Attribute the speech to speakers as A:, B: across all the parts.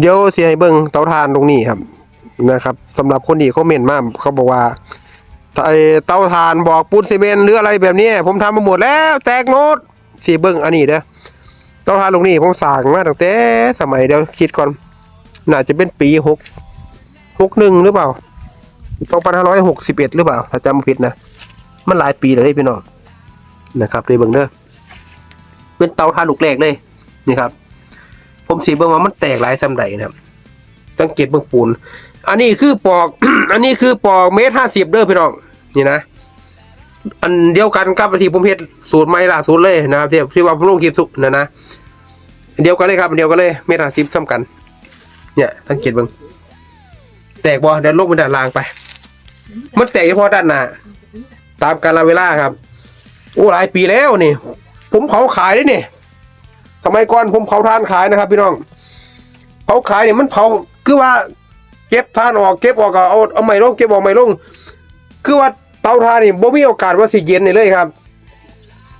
A: เดี๋ยวสิให้เบิ่งเตาถ่านตรงนี้ครับนะครับสำหรับคนที่คอมเมนมากเขาบอกว่าไอเตาถ่านบอกปูนซีเมนต์หรืออะไรแบบนี้ผมทำมาหมดแล้วแตกหมดสิเบิ่งอันนี้เด้อเตาถ่านตรงนี้ผมสั่งมาตั้งแต่สมัยเดี๋ยวคิดก่อนน่าจะเป็นปีหกหกหนึ่งหรือเปล่าสองพันห้าร้อยหกสิบเอ็ดหรือเปล่าถ้าจำผิดนะมันหลายปีแล้วพี่น้องนะครับเลยเบิ่งเด้อเป็นเตาถ่านลูกแรกเลยนี่ครับ ผมสีเบิ่งว่ามันแตกหลายสำใดนะครับสังเกตเบิ่งปูน อันนี้คือปอก อันนี้คือปอกเมตรห้าสิบเด้อพี่น้อง นี่นะ อันเดียวกันกับที่ผมเฮ็ดสูตรใหม่ล่าสุดเลยนะครับที่ที่ว่าผมลงคลิปสุกนะนะ เดียวกันเลยครับเดียวกันเลยเมตรห้าสิบซ้ำกัน เนี่ยสังเกตเบิ่งแตกบ่เดี๋ยวลงไปด้านล่างไป มันแตกเฉพาะด้านหน้าตามกาลเวลาครับ โอ้หลายปีแล้วนี่ ผมเผาขายได้เนี่ย สมัยก่อนผมเผาท่านขายนะครับ พี่น้องเผาขายเนี่ยมันเผาคือว่า เก็บท่านออกเก็บออกก็เอาเอาใหม่ลงเก็บออกใหม่ลง คือว่าเตาท่านนี่บ่มีโอกาสว่าสิเย็นนี่เลยครับ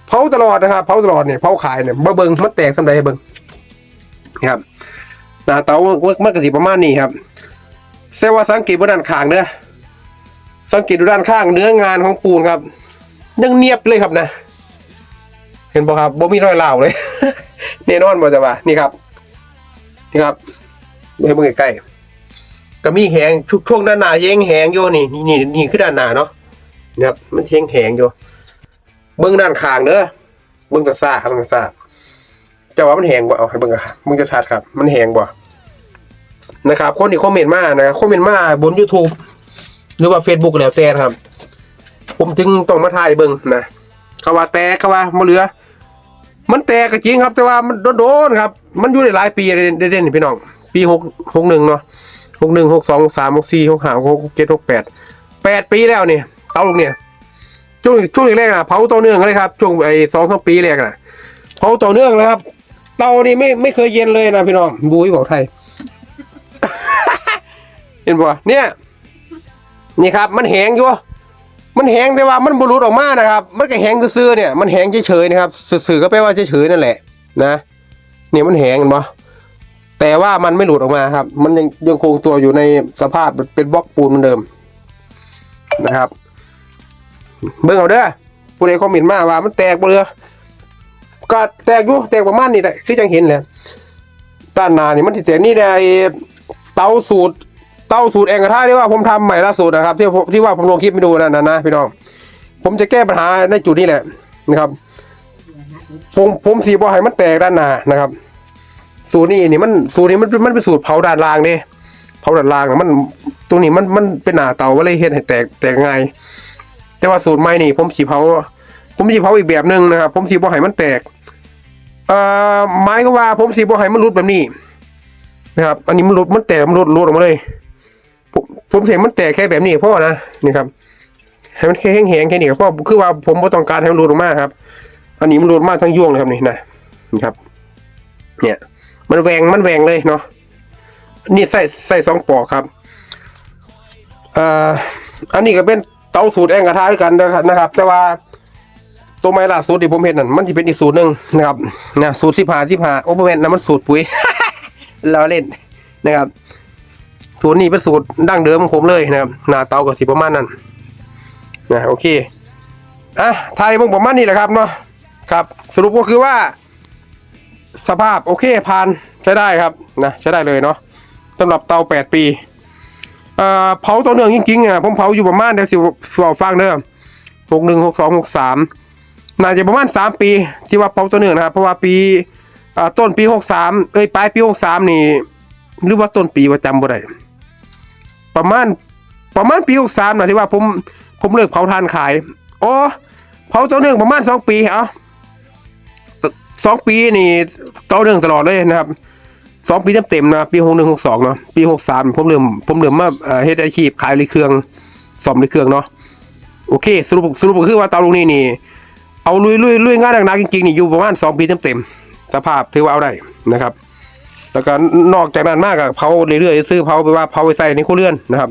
A: เผาตลอดนะครับเผาตลอดเนี่ยเผาขายเนี่ยบ่เบิ่งมันแตกสำใดเบิ่งครับหน้าเตามันก็สิประมาณนี้ครับแซว่าสังเกตบนด้านข้างเด้อสังเกตดูด้านข้างเนื้องานของปูนครับยังเนียบเลยครับนะ เห็นบ่ครับบ่มีรอยเล่าเลย แน่นอนบ่จะว่านี่ครับ นี่ครับให้เบิ่งใกล้ๆก็มีแหงช่วงช่วงด้านหน้ายังแหงอยู่นี่นี่นี่นี่คือด้านหน้าเนาะนี่ครับมันเชงแหงอยู่เบิ่งด้านข้างเด้อเบิ่งตาซ่าครับเบิ่งตาซ่าจะว่ามันแหงบ่เอาให้เบิ่งอะครับมึงจะชัดครับ มันแหงบ่นะครับคนที่คอมเมนต์มานะครับคอมเมนต์มาบน YouTube หรือว่า Facebook แล้วแต่ครับ ผมจึงต้องมาถ่ายเบิ่งนะเขาว่าแตกเขาว่าบ่เหลือ มันแตกก็จริงครับ แต่ว่ามันโดนๆครับ มันอยู่ในหลายปีเด่นๆพี่น้อง ปีหกหกหนึ่งเนาะหกหนึ่งหกสองสามหกสี่หกห้าหกเจ็ดหกแปดแปดปีแล้วนี่เตาลงเนี่ยช่วงช่วงแรกๆนะเผาต่อเนื่องเลยครับช่วงไอ้สองสามปีแรกนะเผาต่อเนื่องเลยครับ เตานี่ไม่ไม่เคยเย็นเลยนะพี่น้องบุ้ยบอกไทย เห็นป่ะเนี่ย นี่ครับ มันแหงอยู่ มันแหงแต่ว่ามันบรุษออกมานะครับ มันก็แหงซื่อเนี่ย มันแหงเฉยๆนะครับสื่อก็แปลว่าเฉยๆนั่นแหละนะเนี่ยมันแหงเห็นปะแต่ว่ามันไม่หลุดออกมาครับ มันยังยังคงตัวอยู่ในสภาพเป็นบล็อกปูนเหมือนเดิมนะครับ เบิ่งเอาเด้อผู้ใดคอมเมนต์มาว่ามันแตกบ่เรือก็แตกอยู่แตกประมาณนี้แหละคือจังเห็นแหละด้านหน้านี่มันสิแตกนี่ได้เตาสูตร เต้าสูตรเองกระทะที่ว่าผมทำใหม่ล่าสุดนะครับที่ที่ว่าผมลงคลิปไปดูนั่นนะนะพี่น้อง ผมจะแก้ปัญหาในจุดนี้แหละนะครับ ผมผมสีบอให้มันแตกด้านหน้านะครับ สูตรนี้นี่มันสูตรนี้มันมันเป็นสูตรเผาด้านล่างเด้เผาด้านล่างนะมันตรงนี้มันมันเป็นหน้าเตาว่าเลยเฮ็ดให้แตกแตกง่ายแต่ว่าสูตรใหม่นี่ ผมสีเผาผมสีเผาอีกแบบหนึ่งนะครับ ผมสีบอให้มันแตกเอ่อหมายก็ว่าผมสีบอให้มันรุดแบบนี้นะครับ อันนี้มันรุดมันแตกมันรุดรุดออกมาเลย ผมเสียงมันแตกแค่แบบนี้พ่อนะนี่ครับให้มันแค่แห้งๆแค่นี้ครับพ่อคือว่าผมไม่ต้องการให้มันหลุดออกมาครับ อันนี้มันหลุดมากทั้งยวงเลยครับนี่นะนี่ครับ เนี่ย มันแหวงมันแหวงเลยเนาะนี่ใส่ใส่สองปอกครับเอ่ออันนี้ก็เป็นเตาสูตรแองกระทะด้วยกันนะครับ แต่ว่าตัวไม้ล่าสูตรที่ผมเห็นนั่นมันจะเป็นอีกสูตรหนึ่งนะครับนะสูตรสิบห้าสิบห้าโอ้โหแมนนะมันสูตรปุ๋ยเราเล่นนะครับ สูตรนี้เป็นสูตรดั้งเดิมของผมเลยนะครับหน้าเตากับสีประมาณนั้นนะโอเคอะไทยมงประมาณนี้แหละครับเนาะครับ สรุปก็คือว่า สภาพโอเคผ่านใช้ได้ครับนะใช้ได้เลยเนาะสำหรับเตาแปดปีเอ่อเผาตัวเนื่องจริงๆอะผมเผาอยู่ประมาณเดี๋ยวสิบอกฟังเด้อหกหนึ่งหกสองหกสามน่าจะประมาณสามปี ที่ว่าเผาตัวเนื่องนะครับ เพราะว่าปีอ่าต้นปีหกสามเอ้ยปลายปีหกสามนี่ หรือว่าต้นปีว่าจำบ่ได้ ประมาณประมาณปีหกสามนะที่ว่าผมผมเลิกเผาทานขาย โอ้เผาตัวเนื่งประมาณสองปีเอาสองปีนี่ต่อเนื่องตลอดเลยนะครับสองปีเต็มๆนะปีหกหนึ่งหกสองเนาะปีหกสามผมเริ่มผมเริ่มมาเฮ็ดอาชีพขายเลยเครื่องซ่อมเลยเครื่องเนาะโอเคสรุปสรุปก็คือว่าเตาลุงนี่นี่ เอาลุยลุยลุยงานหนักๆจริงๆนี่อยู่ประมาณสองปีเต็มๆสภาพถือว่าเอาได้นะครับ แล้วก็นอกจากนั้นมากอะเผาเรื่อยๆซื้อเผาไปว่าเผาไปใส่ในคู่เรือนนะครับ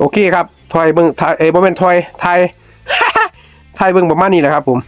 A: โอเคครับทอยเบิ้งทยเอ้ยบ่แม่นทอยไทยไทยเบิ้งประมาณนี้แหละครับผม